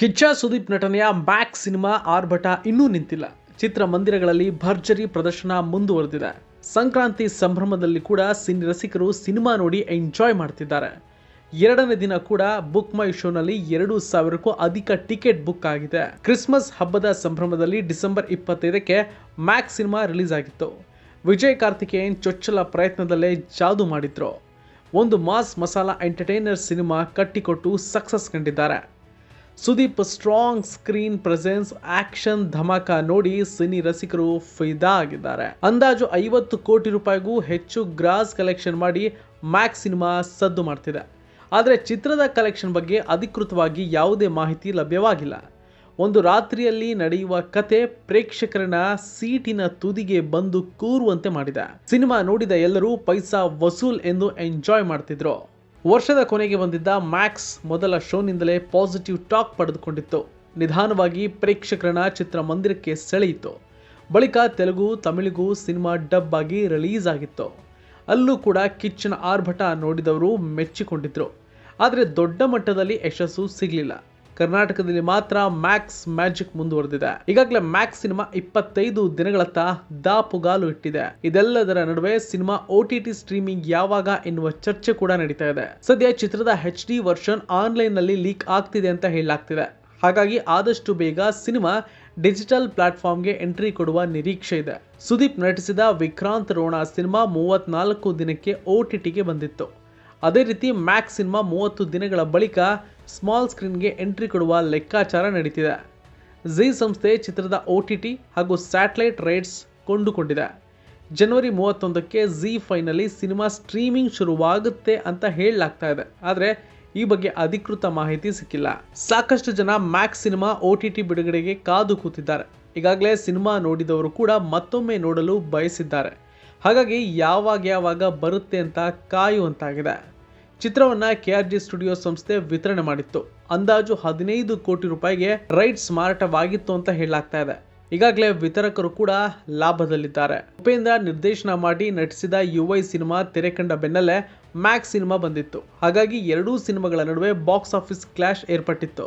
ಕಿಚ್ಚ ಸುದೀಪ್ ನಟನೆಯ ಮ್ಯಾಕ್ ಸಿನಿಮಾ ಆರ್ಭಟ ಇನ್ನೂ ನಿಂತಿಲ್ಲ. ಚಿತ್ರಮಂದಿರಗಳಲ್ಲಿ ಭರ್ಜರಿ ಪ್ರದರ್ಶನ ಮುಂದುವರೆದಿದೆ. ಸಂಕ್ರಾಂತಿ ಸಂಭ್ರಮದಲ್ಲಿ ಕೂಡ ಸಿನಿ ರಸಿಕರು ಸಿನಿಮಾ ನೋಡಿ ಎಂಜಾಯ್ ಮಾಡ್ತಿದ್ದಾರೆ. ಎರಡನೇ ದಿನ ಕೂಡ ಬುಕ್ ಮೈ ಶೋನಲ್ಲಿ ಎರಡು ಸಾವಿರಕ್ಕೂ ಅಧಿಕ ಟಿಕೆಟ್ ಬುಕ್ ಆಗಿದೆ. ಕ್ರಿಸ್ಮಸ್ ಹಬ್ಬದ ಸಂಭ್ರಮದಲ್ಲಿ ಡಿಸೆಂಬರ್ ಇಪ್ಪತ್ತೈದಕ್ಕೆ ಮ್ಯಾಕ್ ಸಿನಿಮಾ ರಿಲೀಸ್ ಆಗಿತ್ತು. ವಿಜಯ್ ಕಾರ್ತಿಕೇಯನ್ ಚೊಚ್ಚಲ ಪ್ರಯತ್ನದಲ್ಲೇ ಜಾದು ಮಾಡಿದ್ರು. ಒಂದು ಮಾಸ್ ಮಸಾಲಾ ಎಂಟರ್ಟೈನರ್ ಸಿನಿಮಾ ಕಟ್ಟಿಕೊಟ್ಟು ಸಕ್ಸಸ್ ಕಂಡಿದ್ದಾರೆ. Sudeep strong screen presence, action, dhamaka ನೋಡಿ ಸಿನಿ ರಸಿಕರು ಫೈದಾ ಆಗಿದ್ದಾರೆ. ಅಂದಾಜು ಐವತ್ತು ಕೋಟಿ ರೂಪಾಯಿಗೂ ಹೆಚ್ಚು ಗ್ರಾಸ್ ಕಲೆಕ್ಷನ್ ಮಾಡಿ ಮ್ಯಾಕ್ ಸಿನಿಮಾ ಸದ್ದು ಮಾಡ್ತಿದೆ. ಆದರೆ ಚಿತ್ರದ ಕಲೆಕ್ಷನ್ ಬಗ್ಗೆ ಅಧಿಕೃತವಾಗಿ ಯಾವುದೇ ಮಾಹಿತಿ ಲಭ್ಯವಾಗಿಲ್ಲ. ಒಂದು ರಾತ್ರಿಯಲ್ಲಿ ನಡೆಯುವ ಕತೆ ಪ್ರೇಕ್ಷಕರನ್ನ ಸೀಟಿನ ತುದಿಗೆ ಬಂದು ಕೂರುವಂತೆ ಮಾಡಿದೆ. ಸಿನಿಮಾ ನೋಡಿದ ಎಲ್ಲರೂ ಪೈಸಾ ವಸೂಲ್ ಎಂದು ಎಂಜಾಯ್ ಮಾಡ್ತಿದ್ರು. ವರ್ಷದ ಕೊನೆಗೆ ಬಂದಿದ್ದ ಮ್ಯಾಕ್ಸ್ ಮೊದಲ ಶೋನಿಂದಲೇ ಪಾಸಿಟಿವ್ ಟಾಕ್ ಪಡೆದುಕೊಂಡಿತ್ತು. ನಿಧಾನವಾಗಿ ಪ್ರೇಕ್ಷಕರನ್ನ ಚಿತ್ರಮಂದಿರಕ್ಕೆ ಸೆಳೆಯಿತು. ಬಳಿಕ ತೆಲುಗು, ತಮಿಳಿಗೂ ಸಿನಿಮಾ ಡಬ್ ಆಗಿ ರಿಲೀಸ್ ಆಗಿತ್ತು. ಅಲ್ಲೂ ಕೂಡ ಕಿಚ್ಚನ ಆರ್ಭಟ ನೋಡಿದವರು ಮೆಚ್ಚಿಕೊಂಡಿದ್ರು. ಆದರೆ ದೊಡ್ಡ ಮಟ್ಟದಲ್ಲಿ ಯಶಸ್ಸು ಸಿಗಲಿಲ್ಲ. ಕರ್ನಾಟಕದಲ್ಲಿ ಮಾತ್ರ ಮ್ಯಾಕ್ಸ್ ಮ್ಯಾಜಿಕ್ ಮುಂದುವರೆದಿದೆ. ಈಗಾಗಲೇ ಮ್ಯಾಕ್ಸ್ ಸಿನಿಮಾ ಇಪ್ಪತ್ತೈದು ದಿನಗಳತ್ತ ದಾಪುಗಾಲು ಇಟ್ಟಿದೆ. ಇದೆಲ್ಲದರ ನಡುವೆ ಸಿನಿಮಾ ಓಟಿಟಿ ಸ್ಟ್ರೀಮಿಂಗ್ ಯಾವಾಗ ಎನ್ನುವ ಚರ್ಚೆ ಕೂಡ ನಡೀತಾ ಇದೆ. ಸದ್ಯ ಚಿತ್ರದ ಹೆಚ್ ಡಿ ವರ್ಷನ್ ಆನ್ಲೈನ್ನಲ್ಲಿ ಲೀಕ್ ಆಗ್ತಿದೆ ಅಂತ ಹೇಳಲಾಗ್ತಿದೆ. ಹಾಗಾಗಿ ಆದಷ್ಟು ಬೇಗ ಸಿನಿಮಾ ಡಿಜಿಟಲ್ ಪ್ಲಾಟ್ಫಾರ್ಮ್ಗೆ ಎಂಟ್ರಿ ಕೊಡುವ ನಿರೀಕ್ಷೆ ಇದೆ. ಸುದೀಪ್ ನಟಿಸಿದ ವಿಕ್ರಾಂತ್ ರೋಣ ಸಿನಿಮಾ ಮೂವತ್ನಾಲ್ಕು ದಿನಕ್ಕೆ ಒ ಟಿ ಟಿಗೆ ಬಂದಿತ್ತು. ಅದೇ ರೀತಿ ಮ್ಯಾಕ್ಸ್ ಸಿನಿಮಾ ಮೂವತ್ತು ದಿನಗಳ ಬಳಿಕ ಸ್ಮಾಲ್ ಸ್ಕ್ರೀನ್ಗೆ ಎಂಟ್ರಿ ಕೊಡುವ ಲೆಕ್ಕಾಚಾರ ನಡೀತಿದೆ. ಝೀ ಸಂಸ್ಥೆ ಚಿತ್ರದ ಒ ಟಿ ಟಿ ಹಾಗೂ ಸ್ಯಾಟಲೈಟ್ ರೈಟ್ಸ್ ಕೊಂಡುಕೊಂಡಿದೆ. ಜನವರಿ ಮೂವತ್ತೊಂದಕ್ಕೆ ಝೀ ಫೈನಲ್ಲಿ ಸಿನಿಮಾ ಸ್ಟ್ರೀಮಿಂಗ್ ಶುರುವಾಗುತ್ತೆ ಅಂತ ಹೇಳಲಾಗ್ತಾ ಇದೆ. ಆದರೆ ಈ ಬಗ್ಗೆ ಅಧಿಕೃತ ಮಾಹಿತಿ ಸಿಕ್ಕಿಲ್ಲ. ಸಾಕಷ್ಟು ಜನ Max cinema O T T ಬಿಡುಗಡೆಗೆ ಕಾದು ಕೂತಿದ್ದಾರೆ. ಈಗಾಗಲೇ ಸಿನಿಮಾ ನೋಡಿದವರು ಕೂಡ ಮತ್ತೊಮ್ಮೆ ನೋಡಲು ಬಯಸಿದ್ದಾರೆ. ಹಾಗಾಗಿ ಯಾವಾಗ ಯಾವಾಗ ಬರುತ್ತೆ ಅಂತ ಕಾಯುವಂತಾಗಿದೆ. ಚಿತ್ರವನ್ನ ಜಿ ಸ್ಟುಡಿಯೋ ಸಂಸ್ಥೆ ವಿತರಣೆ ಮಾಡಿತ್ತು. ಅಂದಾಜು ಹದಿನೈದು ಕೋಟಿ ರೂಪಾಯಿಗೆ ರೈಟ್ಸ್ ಮಾರಾಟವಾಗಿತ್ತು ಅಂತ ಹೇಳಲಾಗ್ತಾ ಇದೆ. ಈಗಾಗಲೇ ವಿತರಕರು ಕೂಡ ಲಾಭದಲ್ಲಿದ್ದಾರೆ. ಉಪೇಂದ್ರ ನಿರ್ದೇಶನ ಮಾಡಿ ನಟಿಸಿದ ಯುವೈ ಸಿನಿಮಾ ತೆರೆ ಕಂಡ ಬೆನ್ನಲ್ಲೇ ಮ್ಯಾಕ್ಸ್ ಸಿನಿಮಾ ಬಂದಿತ್ತು. ಹಾಗಾಗಿ ಎರಡೂ ಸಿನಿಮಾಗಳ ನಡುವೆ ಬಾಕ್ಸ್ ಆಫೀಸ್ ಕ್ಲಾಶ್ ಏರ್ಪಟ್ಟಿತ್ತು.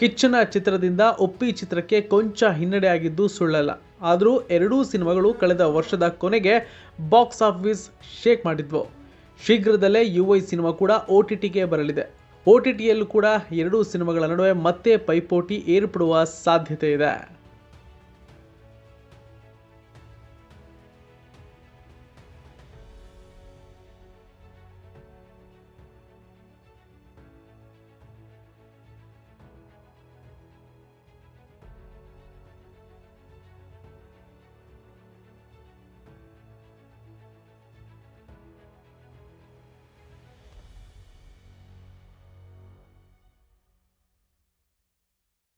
ಕಿಚ್ಚನ ಚಿತ್ರದಿಂದ ಒಪ್ಪಿ ಚಿತ್ರಕ್ಕೆ ಕೊಂಚ ಹಿನ್ನಡೆ ಆಗಿದ್ದು ಸುಳ್ಳಲ್ಲ. ಆದರೂ ಎರಡೂ ಸಿನಿಮಾಗಳು ಕಳೆದ ವರ್ಷದ ಕೊನೆಗೆ ಬಾಕ್ಸ್ ಆಫೀಸ್ ಶೇಕ್ ಮಾಡಿದ್ವು. ಶೀಘ್ರದಲ್ಲೇ ಯು ಐ ಸಿನಿಮಾ ಕೂಡ ಒ ಟಿ ಟಿಗೆ ಬರಲಿದೆ. ಓ ಟಿ ಟಿಯಲ್ಲೂ ಕೂಡ ಎರಡೂ ಸಿನಿಮಾಗಳ ನಡುವೆ ಮತ್ತೆ ಪೈಪೋಟಿ ಏರ್ಪಡುವ ಸಾಧ್ಯತೆ ಇದೆ.